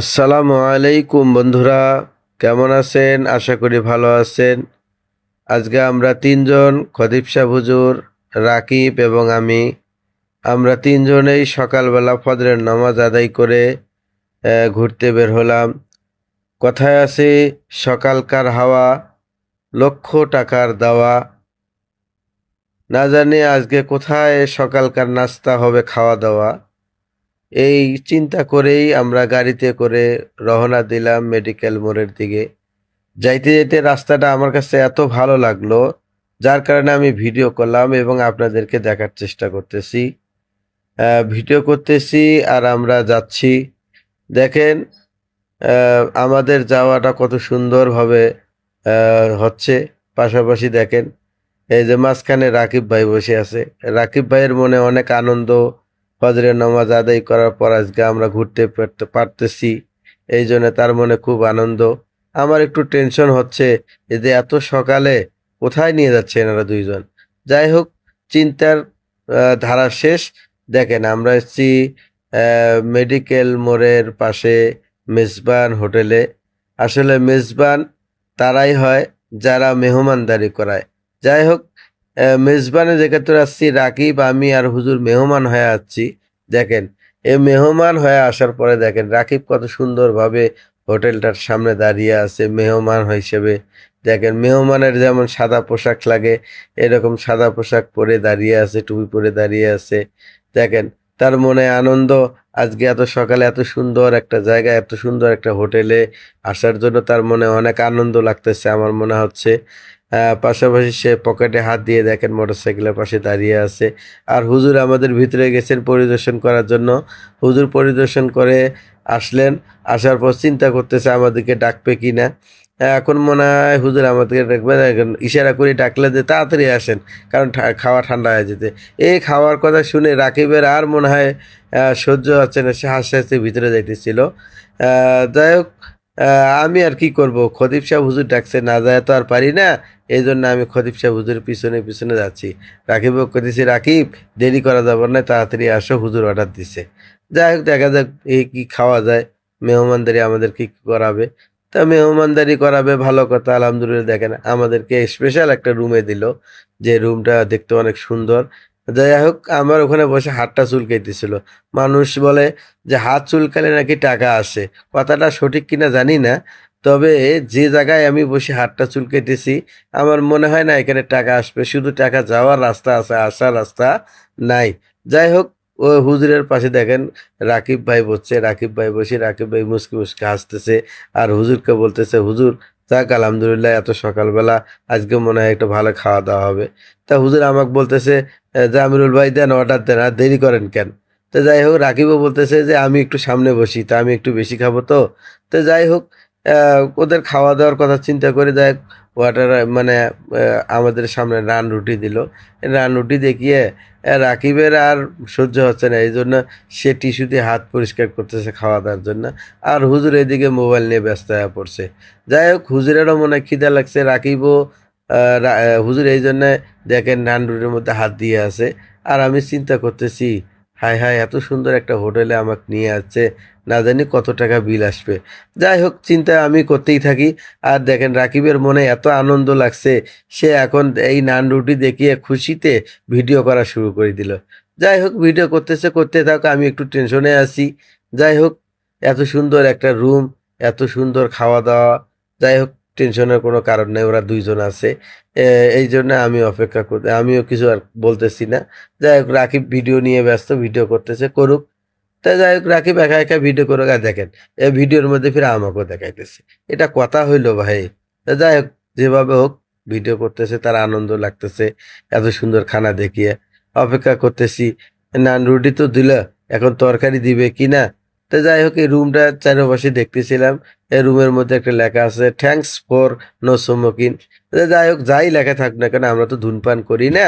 আসসালামু আলাইকুম বন্ধুরা, কেমন আছেন? আশা করি ভালো আছেন। আজকে আমরা তিনজন খদিব শাহ হুজুর, রাকিব এবং আমি, আমরা তিনজনেই সকালবেলা ফজরের নামাজ আদায় করে ঘুরতে বের হলাম। কথায় আছে, সকালকার হাওয়া, লক্ষ টাকার দাওয়া। না জানি আজকে কোথায় সকালকার নাস্তা হবে, খাওয়া দাওয়া। এই চিন্তা করেই আমরা গাড়িতে করে রওনা দিলাম মেডিকেল মোড়ের দিকে। যাইতে যেতে রাস্তাটা আমার কাছে এত ভালো লাগল, যার কারণে আমি ভিডিও করলাম এবং আপনাদেরকে দেখার চেষ্টা করতেছি। ভিডিও করতেছি আর আমরা যাচ্ছি। দেখেন আমাদের যাওয়াটা কত সুন্দরভাবে হচ্ছে। পাশাপাশি দেখেন, এই যে মাঝখানে রাকিব ভাই বসে আছে। রাকিব ভাইয়ের মনে অনেক আনন্দ ফজরের নামাজ আদায় করার পর আজকে আমরা ঘুরতে পারতে- পারতেছি। এই জন্য তার মনে খুব আনন্দ। আমার একটু টেনশন হচ্ছে যে এত সকালে কোথায় নিয়ে যাচ্ছে এনারা দুইজন? যাই হোক, চিন্তার ধারা শেষ। দেখেন, আমরা এসেছি মেডিকেল মোড়ের পাশে মেজবান হোটেলে। আসলে মেজবান তারাই হয় যারা মেহমানদারি করায়। যাই হোক মেজবানে যেখানে আসছি রাকিব, আমি আর হুজুর মেহমান হয়ে আসছি দেখেন এ মেহমান হয়ে আসার পরে দেখেন, রাকিব কত সুন্দরভাবে হোটেলটার সামনে দাঁড়িয়ে আছে, মেহমান হিসেবে। দেখেন, মেহমানের যেমন সাদা পোশাক লাগে, এরকম সাদা পোশাক পরে দাঁড়িয়ে আছে, টুপি পরে দাঁড়িয়ে আছে। দেখেন, তার মনে আনন্দ, আজকে এত সকালে এত সুন্দর একটা জায়গায় এত সুন্দর একটা হোটেলে আসার জন্য তার মনে অনেক আনন্দ লাগতেছে, আমার মনে হচ্ছে। পাশাপাশি সে পকেটে হাত দিয়ে দেখেন মোটরসাইকেলের পাশে দাঁড়িয়ে আছে। আর হুজুর আমাদের ভিতরে গেছেন পরিদর্শন করার জন্য। হুজুর পরিদর্শন করে আসলেন। আসার পর চিন্তা করতেছে আমাদেরকে ডাকবে কি না এখন মনে হয় হুজুর আমাদেরকে ডাকবে ইশারা করে ডাকলে যে তাড়াতাড়ি আসেন, কারণ খাওয়া ঠান্ডা হয়ে যেতে। এই খাওয়ার কথা শুনে রাকিবের আর মনে হয় সহ্য হচ্ছে না। সে হাসতে হাসতে ভিতরে যাইতেছিল। যাই হোক আমি আর কি করব? খদিব সাহেব হুজুর ডাকছে, না যায় তো আর পারি না। এই জন্য আমি খদিব সাহেব হুজুরের পিছনে পিছনে যাচ্ছি। রাকিব কইতেছি, রাকিব, দেরি করা যাবে না, তাড়াতাড়ি আসো, হুজুর অর্ডার দিছে। যাই হোক, দেখা যাক এই কি খাওয়া যায়। মেহমানদারি আমাদের কি করাবে? তা মেহমানদারি করাবে, ভালো কথা, আলহামদুলিল্লাহ। দেখেন, আমাদেরকে স্পেশাল একটা রুমে দিল। যে রুমটা দেখতে অনেক সুন্দর। যাই হোক, আমার ওখানে বসে হাতটা চুলকাইতেছিল। মানুষ বলে যে, হাত চুলকালে নাকি টাকা আসে? কথাটা সঠিক কিনা জানি না, তবে যে জায়গায় আমি বসে হাতটা চুলকাইতেছি, আমার মনে হয় না এখানে টাকা আসবে। শুধু টাকা যাওয়ার রাস্তা আছে, আসার রাস্তা নাই। যাই হোক, ও হুজুরের পাশে দেখেন, রাকিব ভাই বসছে, রাকিব ভাই বসে, রাকিব ভাই মুসকি মুসকি হাসতেছে, আর হুজুরকে বলতেছে, হুজুর যাক, আলহামদুলিল্লাহ, এত সকালবেলা আজকে মনে হয় একটু ভালো খাওয়া দাওয়া হবে। তা হুজুর আমাকে বলতেছে যে আমিরুল ভাই দেন অর্ডার দেন, আর দেরি করেন কেন? তো যাই হোক, রাকিবও বলতেছে যে আমি একটু সামনে বসি, তা আমি একটু বেশি খাব তো। তো যাই হোক ওদের খাওয়া দাওয়ার কথা চিন্তা করে দেখ ওয়াটার মানে আমাদের সামনে রান রুটি দিল। রান রুটি দেখিয়ে রাকিবের আর সহ্য হচ্ছে না। এই জন্য সে টিস্যু দিয়ে হাত পরিষ্কার করতেছে খাওয়া দাওয়ার জন্য। আর হুজুর এদিকে মোবাইল নিয়ে ব্যস্ত হয়ে পড়ছে। যাই হোক, হুজুরেরও মনে খিদা লাগছে। রাকিবও হুজুর এই জন্য দেখেন রান রুটির মধ্যে হাত দিয়ে আছে। আর আমি চিন্তা করতেছি হাই হায়, এত সুন্দর একটা হোটেলে আমাকে নিয়ে আসছে। না জানি কত টাকা বিল আসবে। যাই হোক চিন্তা আমি করতেই থাকি। আর দেখেন, রাকিবের মনে এত আনন্দ লাগছে, সে এখন এই নান রুটি দেখিয়ে খুশিতে ভিডিও করা শুরু করে দিল। যাই হোক, ভিডিও করতেছে, করতে থাক, আমি একটু টেনশনে আছি। যাই হোক, এত সুন্দর একটা রুম, এত সুন্দর খাওয়া দাওয়া। যাই হোক টেনশনের কোনো কারণ নেই, ওরা দুইজন আছে। এই জন্য আমি অপেক্ষা করতে আমিও কিছু আর বলতেছি না। যাই হোক, রাকিব ভিডিও নিয়ে ব্যস্ত, ভিডিও করতেছে, করুক। তা যাই হোক, রাকিব একা একা ভিডিও করুক, আর দেখেন এই ভিডিওর মধ্যে ফিরে আমাকেও দেখাইতেছে। এটা কথা হইল ভাই। যাই হোক, যেভাবে হোক, ভিডিও করতেছে, তার আনন্দ লাগতেছে, এত সুন্দর খানা দেখিয়ে। অপেক্ষা করতেছি, নান রুটি তো দিল, এখন তরকারি দিবে কি না? তো যাই হোক, এই রুমটা চারপাশে দেখতেছিলাম। এই রুমের মধ্যে একটা লেখা আছে থ্যাংকস ফর নো স্মোকিং যাই হোক, যাই লেখা থাক না কেন, আমরা তো ধূমপান করি না।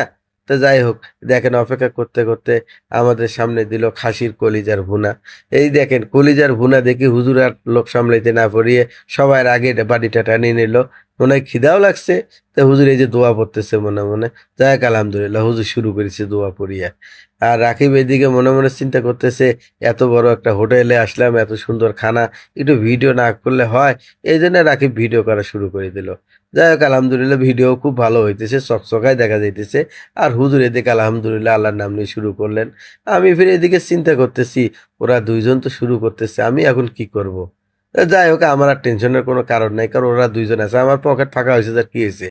তো যাই হোক, দেখেন অপেক্ষা করতে করতে আমাদের সামনে দিল খাসির কলিজার ভুনা। এই দেখেন, কলিজার ভুনা দেখি হুজুর আর লোক সামলাইতে না পড়িয়ে সবার আগে বাড়িটা টানিয়ে নিল। মনে হয় খিদাও লাগছে। তো হুজুর এই যে দোয়া পড়তেছে মনে মনে। যাক আলহামদুলিল্লাহ, হুজুর শুরু করেছে দোয়া পড়িয়া। আর রাকিব এদিকে মনে মনে চিন্তা করতেছে, এত বড় একটা হোটেলে আসলাম, এত সুন্দর খানা, একটু ভিডিও না করলে হয়। এই জন্য রাকিব ভিডিও করা শুরু করে দিল। যাই হোক, আলহামদুলিল্লাহ ভিডিও খুব ভালো হইতেছে, চকচকায় দেখা যাইতেছে। আর হুজুর এদিকে আলহামদুলিল্লাহ আল্লাহর নাম নিয়ে শুরু করলেন। আমি ফিরে এদিকে চিন্তা করতেছি, ওরা দুইজন তো শুরু করতেছে, আমি এখন কি করব? যাই হোক, আমার আর টেনশনের কোনো কারণ নাই, কারণ ওরা দুইজন আছে, আমার পকেট ফাঁকা হয়েছে তার কি হয়েছে?